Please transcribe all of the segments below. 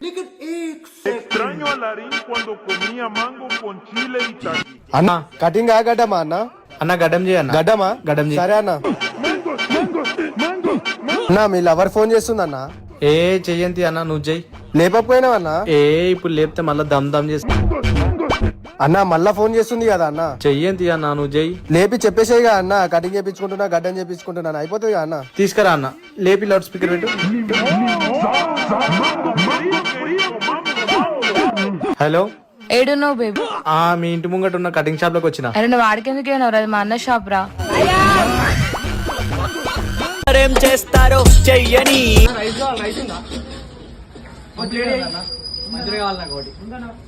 Extraño a Larín cuando comía mango con chile y. అన్న cutting ఆ గడ్డమా అన్న? అన్న గడ్డం చేయన్న గడ్డమా? గడ్డం చేయి. సరే అన్న. అన్న మీ లవర్ ఫోన్ చేస్తుంది అన్న ఏ చెయ్యంతి అన్న నువ్వు చెయ్యి. లేపకపోయినావన్నా? ఏ ఇప్పుడు లేపితే మళ్ళీ దమ్ దమ్ చేసి అన్న మళ్ళా ఫోన్ చేస్తుంది కదా అన్న. చెయ్యంతి అన్న నువ్వు చెయ్యి. లేపి చెప్పేసేగా అన్న కటింగ్ చేపించుకుంటున్నా గడ్డం చేపించుకుంటున్నాను అయిపోతుంది కదా అన్న. తీసుకురా అన్న. లేపి లౌడ్ స్పీకర్ పెట్టు. హలో. ఏడున్నావు బేబీ ఆ మీ ఇంటి ముంగట ఉన్న కటింగ్ షాప్లోకి వచ్చిన? అరే నువ్వు ఆడికెందుకు అది మా అన్న షాప్ రా. ఏం చేస్తారో చెయ్యని.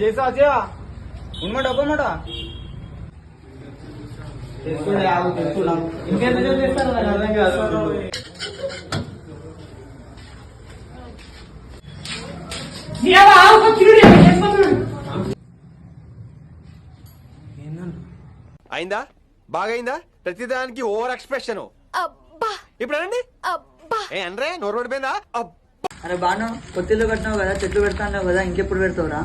చేసా చేయా? ఉన్నమాట ఒప్పమాట ఇంకెంత చేస్తారు నాకు అర్థం కాదు. అయిందా? బాగైందా? ప్రతిదానికి ఓవర్ ఎక్స్ప్రెషన్. ఇప్పుడు అనండి. ఏ అనరే నోరు పడిపోయిందా? అబ్బా. అరే బాను కొత్తిల్లు కట్టినావు కదా చెట్లు పెడతాన్నావు కదా ఇంకెప్పుడు పెడతావురా?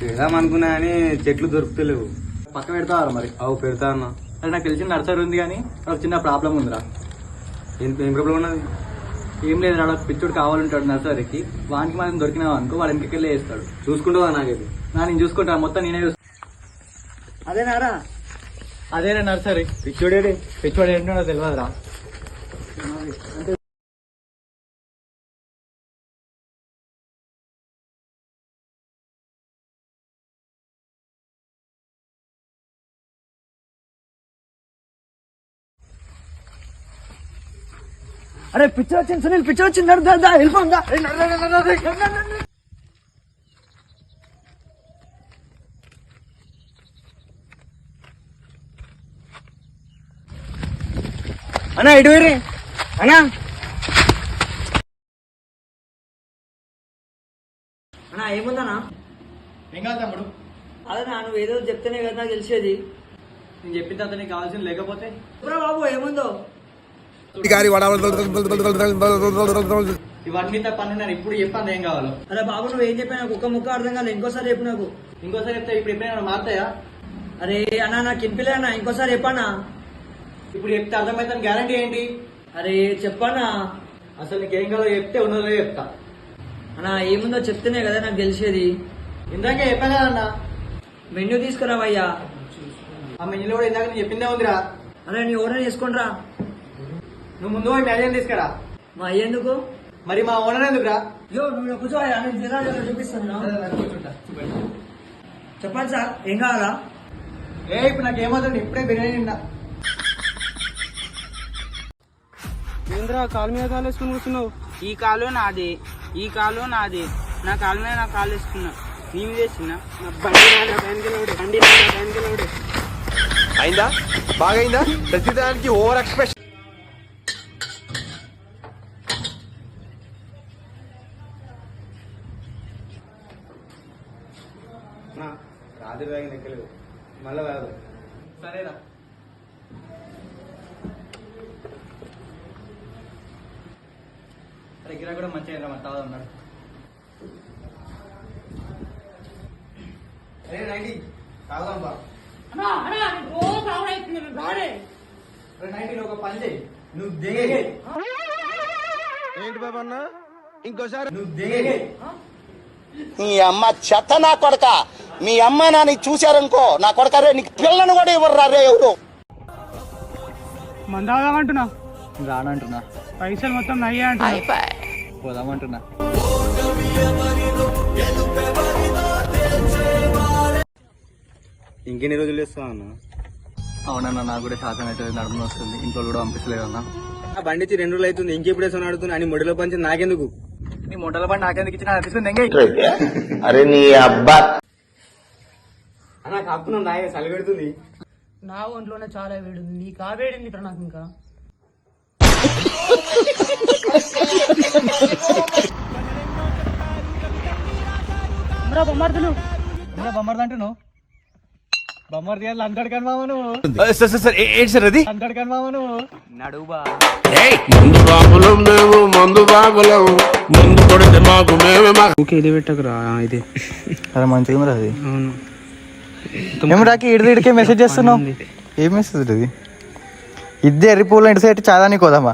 పెడదాం అనుకున్నా కానీ చెట్లు దొరుకుతలేవు. పక్క పెడతావా మరి? అవు పెడతా అన్న. అరే నాకు తెలిసిన నర్సరీ ఉంది కానీ ఒక చిన్న ప్రాబ్లం ఉందిరా. ఏం ఏం ప్రాబ్లం ఉన్నది? ఏం లేదు రాడు పిచ్చుడు కావాలంటాడు నర్సరీకి. వానికి మనం దొరికినావు అనుకో వాడు ఇంటికెళ్ళి వేస్తాడు. చూసుకుంటావా నాకైతే నా నేను చూసుకుంటా మొత్తం నేనే అదేనారా అదేనా నర్సరీ? పిచ్చుడే పిచ్చుడు ఏంటో తెలియదురా అరే పిచ్చర్ వచ్చింది సునీల్ పిచ్చర్ వచ్చింది నడు, దా, దా, వెళ్ళిపోండి, దా. ఏ, నడు, నడు, నడు, నడు, నడు, నడు, నడు. అన్నా ఇటు వేరే అన్నా. అన్నా ఏముందన్నా? ఏం కాదు తమ్ముడు? అదే నువ్వు ఏదో చెప్తేనే కదా నాకు తెలిసేది. నేను చెప్పిన తర్వాత నీకు కావాల్సింది లేకపోతే? బాబు ఏముందో? ఇవన్నీ తప్పని నేను ఇప్పుడు చెప్పాను ఏం కావాలో అరే బాబు నువ్వు ఏం చెప్పా నాకు ఒక్క ముక్క అర్థం కాదు ఇంకోసారి చెప్పు నాకు ఇంకోసారి చెప్తే ఇప్పుడు ఎప్పుడైనా మారుతాయా అరే అన్నా నాకు వినిపిలే అన్న ఇంకోసారి చెప్పన్నా ఇప్పుడు చెప్తే అర్థమవుతాను గ్యారంటీ ఏంటి అరే చెప్పన్నా అసలు నీకేం కావాలో చెప్తే ఉన్నదో చెప్తా అన్నా ఏముందో చెప్తేనే కదా నాకు తెలిసేది ఇందాకే చెప్పాను కదా అన్న మెన్యూ తీసుకురావయ్యా ఆ మెనూలో కూడా ఇందాక నేను చెప్పిందే ఉందిరా అరే నీ ఓనర్ చేసుకోండిరా నువ్వు ముందు పోయి మ్యారేజ్ తీసుకురా. మా అయ్యేందుకు మరి మా ఓనర్ ఎందుకురా? యో నువ్వు కూర్చో నేను చెప్పండి సార్ ఏం కావాలా? ఏ ఇప్పుడు నాకు ఏమవుతుంది? ఇప్పుడే బిర్యానీ తిన్నా. ఏంద్రా కాలు మీద కాలు వేసుకుని కూర్చున్నావు? ఈ కాలు నాది ఈ కాలు నాది. నా కాలు మీద నా కాలు వేసుకున్నా. నీ మీద వేసుకున్నా. నా బండి నాదా బ్యాన్కి బండి నాదా బ్యాన్కి అయిందా? బాగైందా? ప్రతిదానికి ఓవర్ ఎక్స్ప్రెషన్. రాత్రి తాగి లెక్కలేదు మళ్ళా కాదు సరేరా. దగ్గర కూడా మంచిగా మా తాత ఉన్నాడు. అరే నైన్టీ. తాగుదాం బా అరే ఒక పని చేయి. నువ్వు దిగే ఏంటి బాబా అన్న ఇంకోసారి. నువ్వు దిగే నీ అమ్మ చెత్త నా కొడక. మీ అమ్మ నాని చూశారనుకో నా కొడక రే నీకు పిల్లను కూడా ఇవ్వరు రే ఎవరు? మందామంటున్నా రానంటున్నా. పైసలు మొత్తం నయ్యా అంటున్నా. పోదామంటున్నా. ఇంకెన్ని రోజులు చేస్తా అన్న? అవునన్నా నాకు కూడా శాతం అయితే నడుము వస్తుంది ఇంట్లో కూడా పంపించలేదు అన్న. ఆ బండి ఇచ్చి రెండు రోజులు అవుతుంది. ఇంకెప్పుడు వేసుకొని అడుగుతున్నా అని మొడలో పంచి నాకెందుకు? నీ మొడల బండి నాకెందుకు ఇచ్చిన? ఎంగై అరే నీ అబ్బా. నాకు నాయ నా ఒంట్లోనే చాలా వేడి ఉంది నీకు ఆ వేడి నాకు ఇంకా? బొమ్మర్దులు బొమ్మర్ది అంటున్నావు. బొమ్మర్ది అంతటి కానీ మామ నువ్వు. సార్ సార్ సార్ ఏంటి సార్ అది? అంతటి కానీ మామ నువ్వు. నడువా ఓకే ఇది పెట్టకురా ఇది. అరే మంచిగా ఉంది అది. రాకి ఇడిది ఇడికే మెసేజ్ చేస్తున్నావు? ఏం మెసేజ్ ఇది? ఇద్దరు ఎర్రి పూలు ఇంటి సైడ్ చాలా నీకు వదమ్మా